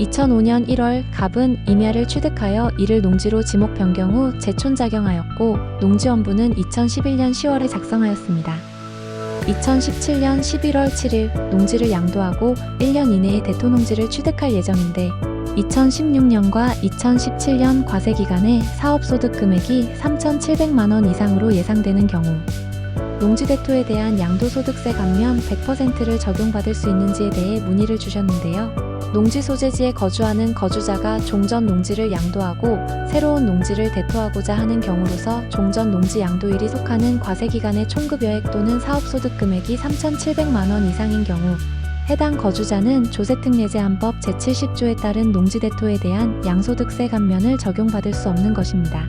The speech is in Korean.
2005년 1월 갑은 임야를 취득하여 이를 농지로 지목 변경 후 재촌작용하였고 농지원부는 2011년 10월에 작성하였습니다. 2017년 11월 7일 농지를 양도하고 1년 이내에 대토농지를 취득할 예정인데 2016년과 2017년 과세 기간에 사업소득 금액이 3,700만 원 이상으로 예상되는 경우 농지대토에 대한 양도소득세 감면 100%를 적용받을 수 있는지에 대해 문의를 주셨는데요. 농지 소재지에 거주하는 거주자가 종전 농지를 양도하고 새로운 농지를 대토하고자 하는 경우로서 종전 농지 양도일이 속하는 과세 기간의 총급여액 또는 사업소득 금액이 3,700만 원 이상인 경우 해당 거주자는 조세특례제한법 제70조에 따른 농지대토에 대한 양소득세 감면을 적용받을 수 없는 것입니다.